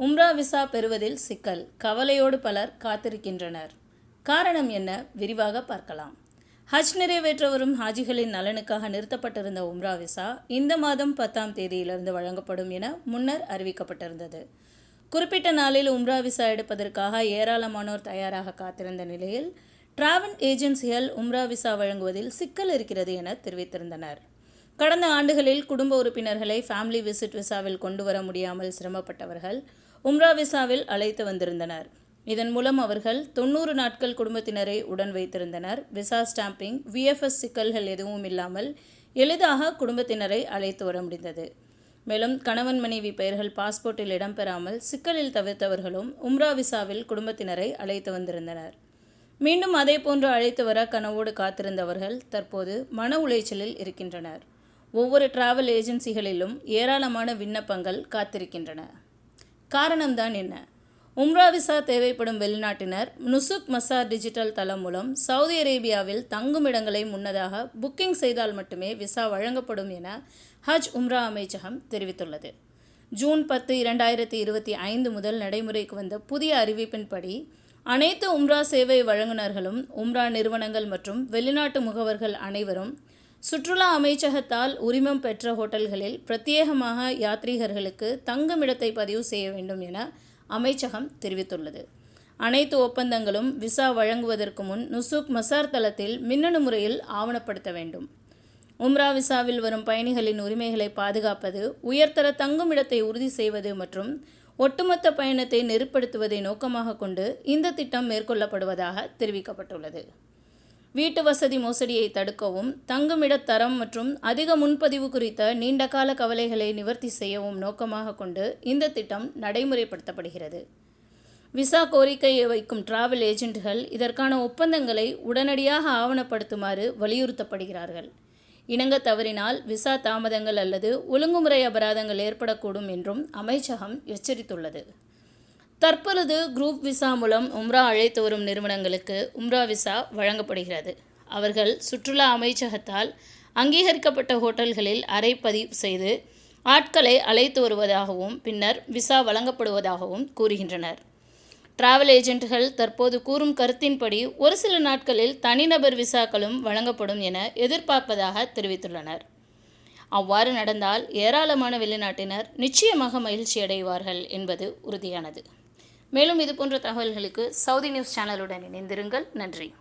உம்ரா visa பெறுவதில் சிக்கல். கவலையோடு பலர் காத்திருக்கின்றனர். காரணம் என்ன? விரிவாக பார்க்கலாம். ஹஜ் நிறைவேற்ற வரும் ஹாஜிகளின் நலனுக்காக நிறுத்தப்பட்டிருந்த உம்ரா விசா இந்த மாதம் பத்தாம் தேதியிலிருந்து வழங்கப்படும் என முன்னர் அறிவிக்கப்பட்டிருந்தது. குறிப்பிட்ட நாளில் உம்ரா விசா எடுப்பதற்காக ஏராளமானோர் தயாராக காத்திருந்த நிலையில் டிராவல் ஏஜென்சிகள் உம்ரா விசா வழங்குவதில் சிக்கல் இருக்கிறது என தெரிவித்திருந்தனர். கடந்த ஆண்டுகளில் குடும்ப உறுப்பினர்களை ஃபேமிலி விசிட் விசாவில் கொண்டு வர முடியாமல் சிரமப்பட்டவர்கள் உம்ரா விசாவில் அழைத்து வந்திருந்தனர். இதன் மூலம் அவர்கள் தொண்ணூறு நாட்கள் குடும்பத்தினரை உடன் வைத்திருந்தனர். விசா ஸ்டாம்பிங் விஎஃப்எஸ் சிக்கல்கள் எதுவும் இல்லாமல் எளிதாக குடும்பத்தினரை அழைத்து வர முடிந்தது. மேலும் கணவன் மனைவி பெயர்கள் பாஸ்போர்ட்டில் இடம்பெறாமல் சிக்கலில் தவிர்த்தவர்களும் உம்ரா விசாவில் குடும்பத்தினரை அழைத்து வந்திருந்தனர். மீண்டும் அதே போன்று அழைத்து வர கனவோடு காத்திருந்தவர்கள் தற்போது மன உளைச்சலில் இருக்கின்றனர். ஒவ்வொரு டிராவல் ஏஜென்சிகளிலும் ஏராளமான விண்ணப்பங்கள் காத்திருக்கின்றன. காரணம்தான் என்ன? உம்ரா விசா தேவைப்படும் வெளிநாட்டினர் நுசுக் மசார் டிஜிட்டல் தளம் மூலம் சவுதி அரேபியாவில் தங்கும் இடங்களை முன்னதாக புக்கிங் செய்தால் மட்டுமே விசா வழங்கப்படும் என ஹஜ் உம்ரா அமைச்சகம் தெரிவித்துள்ளது. ஜூன் பத்து இரண்டாயிரத்தி இருபத்தி ஐந்து முதல் நடைமுறைக்கு வந்த புதிய அறிவிப்பின்படி அனைத்து உம்ரா சேவை வழங்குநர்களும் உம்ரா நிறுவனங்கள் மற்றும் வெளிநாட்டு முகவர்கள் அனைவரும் சுற்றுலா அமைச்சகத்தால் உரிமம் பெற்ற ஹோட்டல்களில் பிரத்யேகமாக யாத்ரீகர்களுக்கு தங்குமிடத்தை பதிவு செய்ய வேண்டும் என அமைச்சகம் தெரிவித்துள்ளது. அனைத்து ஒப்பந்தங்களும் விசா வழங்குவதற்கு முன் நுசுக் மசார் தளத்தில் மின்னணு முறையில் ஆவணப்படுத்த வேண்டும். உம்ரா விசாவில் வரும் பயணிகளின் உரிமைகளை பாதுகாப்பது உயர்தர தங்குமிடத்தை உறுதி செய்வது மற்றும் ஒட்டுமொத்த பயணத்தை நெருப்படுத்துவதை நோக்கமாக கொண்டு இந்த திட்டம் மேற்கொள்ளப்படுவதாக தெரிவிக்கப்பட்டுள்ளது. வீட்டு வசதி மோசடியை தடுக்கவும் தங்குமிட தரம் மற்றும் அதிக முன்பதிவு குறித்த நீண்டகால கவலைகளை நிவர்த்தி செய்யவும் நோக்கமாக கொண்டு இந்த திட்டம் நடைமுறைப்படுத்தப்படுகிறது. விசா கோரிக்கையை வைக்கும் டிராவல் ஏஜென்ட்கள் இதற்கான ஒப்பந்தங்களை உடனடியாக ஆவணப்படுத்துமாறு வலியுறுத்தப்படுகிறார்கள். இணங்க தவறினால் விசா தாமதங்கள் அல்லது ஒழுங்குமுறை அபராதங்கள் ஏற்படக்கூடும் என்றும் அமைச்சகம் எச்சரித்துள்ளது. தற்பொழுது குரூப் விசா மூலம் உம்ரா அழைத்து வரும் நிறுவனங்களுக்கு உம்ரா விசா வழங்கப்படுகிறது. அவர்கள் சுற்றுலா அமைச்சகத்தால் அங்கீகரிக்கப்பட்ட ஹோட்டல்களில் அறை பதிவு செய்து ஆட்களை அழைத்து வருவதாகவும் பின்னர் விசா வழங்கப்படுவதாகவும் கூறுகின்றனர். டிராவல் ஏஜென்ட்கள் தற்போது கூறும் கருத்தின்படி ஒரு சில நாட்களில் தனிநபர் விசாக்களும் வழங்கப்படும் என எதிர்பார்ப்பதாக தெரிவித்துள்ளனர். அவ்வாறு நடந்தால் ஏராளமான வெளிநாட்டினர் நிச்சயமாக மகிழ்ச்சி அடைவார்கள் என்பது உறுதியானது. மேலும் இதுபோன்ற தகவல்களுக்கு சவுதி நியூஸ் சேனலுடன் இணைந்திருங்கள். நன்றி.